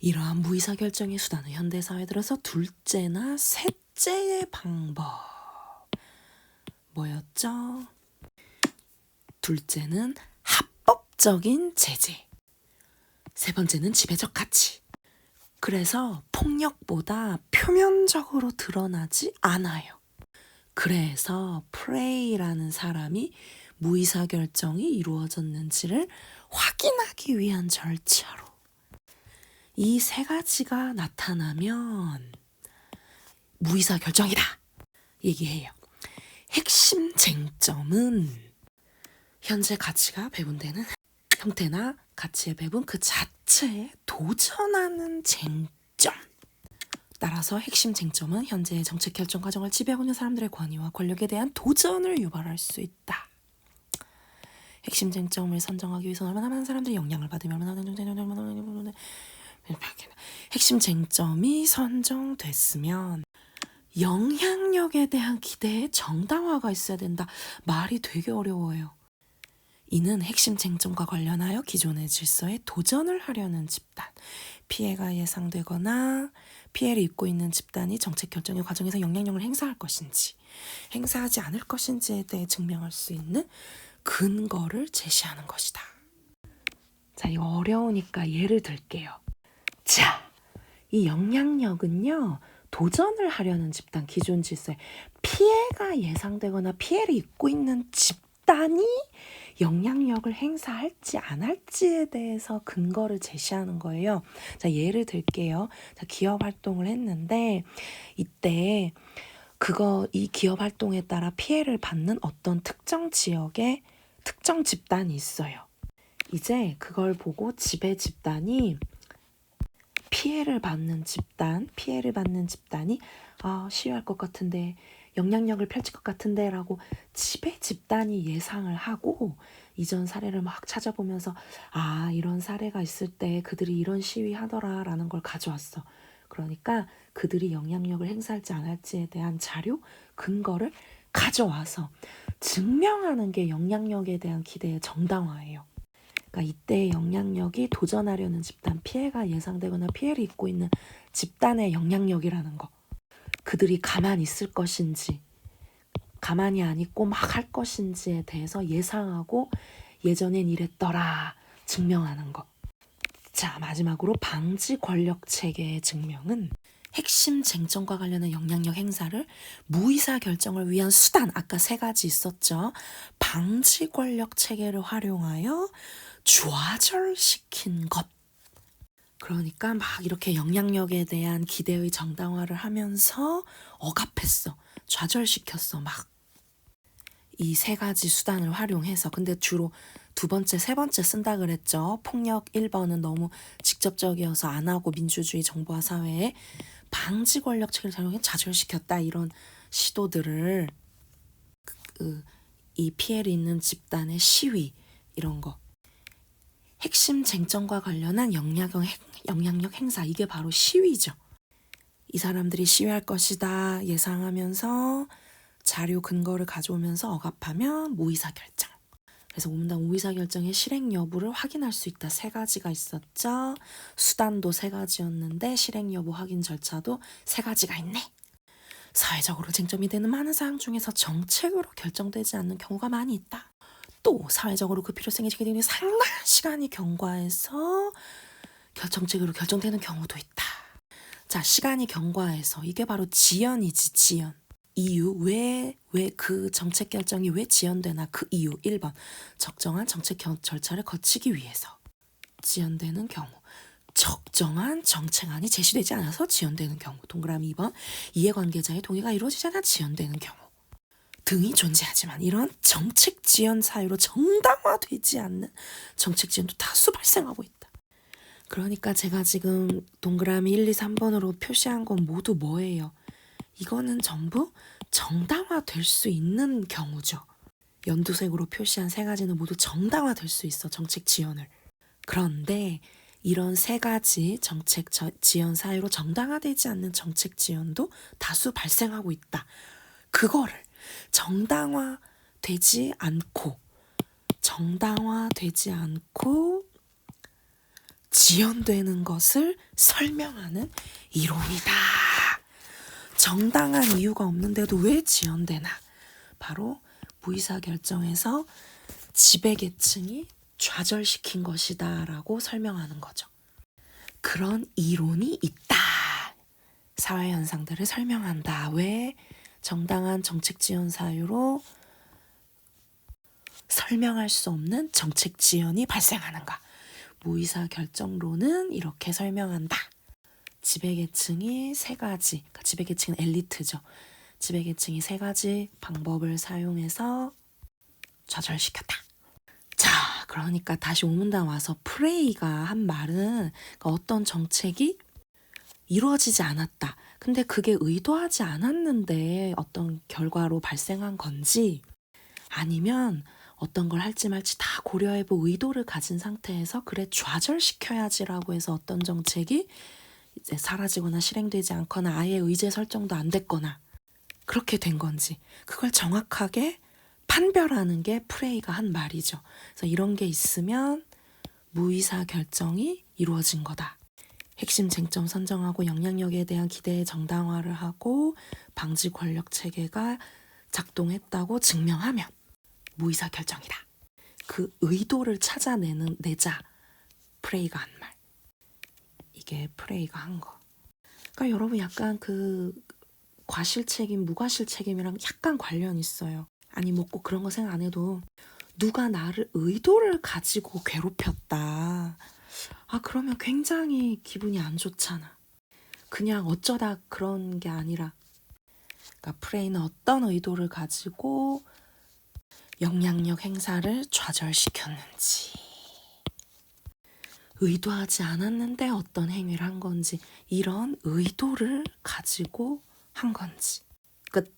이러한 무의사 결정의 수단은 현대 사회 들어서 둘째나 셋째의 방법. 뭐였죠? 둘째는 합법적인 제재. 세 번째는 지배적 가치. 그래서 폭력보다 표면적으로 드러나지 않아요. 그래서 프레이라는 사람이 무의사 결정이 이루어졌는지를 확인하기 위한 절차로 이 세 가지가 나타나면 무의사 결정이다 얘기해요. 핵심 쟁점은 현재 가치가 배분되는 형태나 가치의 배분 그 자체에 도전하는 쟁점. 따라서 핵심 쟁점은 현재의 정책 결정 과정을 지배하고 있는 사람들의 권위와 권력에 대한 도전을 유발할 수 있다. 핵심 쟁점을 선정하기 위해서 얼마나 많은 사람들이 영향을 받으면 얼마나 핵심 쟁점이 선정됐으면 영향력에 대한 기대에 정당화가 있어야 된다. 말이 되게 어려워요. 이는 핵심 쟁점과 관련하여 기존의 질서에 도전을 하려는 집단, 피해가 예상되거나 피해를 입고 있는 집단이 정책 결정의 과정에서 영향력을 행사할 것인지, 행사하지 않을 것인지에 대해 증명할 수 있는 근거를 제시하는 것이다. 자, 이거 어려우니까 예를 들게요. 자, 이 영향력은요, 도전을 하려는 집단, 기존 질서에 피해가 예상되거나 피해를 입고 있는 집단이 영향력을 행사할지 안 할지에 대해서 근거를 제시하는 거예요. 자, 예를 들게요. 자, 기업 활동을 했는데 이때 그거 이 기업 활동에 따라 피해를 받는 어떤 특정 지역에 특정 집단이 있어요. 이제 그걸 보고 지배 집단이 피해를 받는 집단, 피해를 받는 집단이 아, 시위할 것 같은데 영향력을 펼칠 것 같은데라고 지배 집단이 예상을 하고 이전 사례를 막 찾아보면서 아 이런 사례가 있을 때 그들이 이런 시위 하더라라는 걸 가져왔어. 그러니까 그들이 영향력을 행사할지 안 할지에 대한 자료 근거를 가져와서 증명하는 게 영향력에 대한 기대의 정당화예요. 그러니까 이때의 영향력이 도전하려는 집단 피해가 예상되거나 피해를 입고 있는 집단의 영향력이라는 거. 그들이 가만히 있을 것인지, 가만히 안 있고 막 할 것인지에 대해서 예상하고 예전엔 이랬더라 증명하는 것. 자, 마지막으로 방지 권력 체계의 증명은 핵심 쟁점과 관련한 영향력 행사를 무의사 결정을 위한 수단, 아까 세 가지 있었죠. 방지 권력 체계를 활용하여 좌절시킨 것. 그러니까 막 이렇게 영향력에 대한 기대의 정당화를 하면서 억압했어. 좌절시켰어. 막. 이 세 가지 수단을 활용해서. 근데 주로 두 번째, 세 번째 쓴다 그랬죠. 폭력 1번은 너무 직접적이어서 안 하고 민주주의 정부화 사회에 방지 권력 체계를 사용해 좌절시켰다. 이런 시도들을 그, 그, 이 피해를 입는 집단의 시위 이런 거 핵심 쟁점과 관련한 영향력, 영향력 행사 이게 바로 시위죠. 이 사람들이 시위할 것이다 예상하면서 자료 근거를 가져오면서 억압하면 무의사 결정. 그래서 오문당 무의사 결정의 실행 여부를 확인할 수 있다 세 가지가 있었죠. 수단도 세 가지였는데 실행 여부 확인 절차도 세 가지가 있네. 사회적으로 쟁점이 되는 많은 사항 중에서 정책으로 결정되지 않는 경우가 많이 있다. 또 사회적으로 그 필요성이 제기되는 상당한 시간이 경과해서 결정적으로 결정되는 경우도 있다. 자, 시간이 경과해서 이게 바로 지연이지, 지연. 이유, 왜, 왜 그 정책 결정이 왜 지연되나 그 이유. 1번, 적정한 정책 겨, 절차를 거치기 위해서 지연되는 경우. 적정한 정책안이 제시되지 않아서 지연되는 경우. 동그라미 2번, 이해관계자의 동의가 이루어지지 않아 지연되는 경우. 등이 존재하지만 이런 정책 지연 사유로 정당화되지 않는 정책 지연도 다수 발생하고 있다. 그러니까 제가 지금 동그라미 1, 2, 3번으로 표시한 건 모두 뭐예요? 이거는 전부 정당화될 수 있는 경우죠. 연두색으로 표시한 세 가지는 모두 정당화될 수 있어, 정책 지연을. 그런데 이런 세 가지 정책 지연 사유로 정당화되지 않는 정책 지연도 다수 발생하고 있다. 그거를 정당화되지 않고 정당화되지 않고 지연되는 것을 설명하는 이론이다. 정당한 이유가 없는데도 왜 지연되나? 바로 무의사 결정에서 지배계층이 좌절시킨 것이다 라고 설명하는 거죠. 그런 이론이 있다. 사회 현상들을 설명한다. 왜 정당한 정책 지원 사유로 설명할 수 없는 정책 지연이 발생하는가? 무의사 결정론은 이렇게 설명한다. 지배계층이 세 가지, 그러니까 지배계층은 엘리트죠. 지배계층이 세 가지 방법을 사용해서 좌절시켰다. 자, 그러니까 다시 오문단 와서 프레이가 한 말은 그러니까 어떤 정책이 이루어지지 않았다. 근데 그게 의도하지 않았는데 어떤 결과로 발생한 건지 아니면 어떤 걸 할지 말지 다 고려해보 의도를 가진 상태에서 그래 좌절시켜야지라고 해서 어떤 정책이 이제 사라지거나 실행되지 않거나 아예 의제 설정도 안 됐거나 그렇게 된 건지 그걸 정확하게 판별하는 게 프레이가 한 말이죠. 그래서 이런 게 있으면 무의사 결정이 이루어진 거다. 핵심 쟁점 선정하고 영향력에 대한 기대의 정당화를 하고 방지 권력 체계가 작동했다고 증명하면 무의사 결정이다. 그 의도를 찾아내는 내자 프레이가 한 말. 이게 프레이가 한 거. 그러니까 여러분 약간 그 과실 책임, 무과실 책임이랑 약간 관련 있어요. 아니 뭐 꼭 그런 거 생각 안 해도 누가 나를 의도를 가지고 괴롭혔다. 아 그러면 굉장히 기분이 안 좋잖아. 그냥 어쩌다 그런 게 아니라 그러니까 프레이는 어떤 의도를 가지고 영향력 행사를 좌절시켰는지 의도하지 않았는데 어떤 행위를 한 건지 이런 의도를 가지고 한 건지. 끝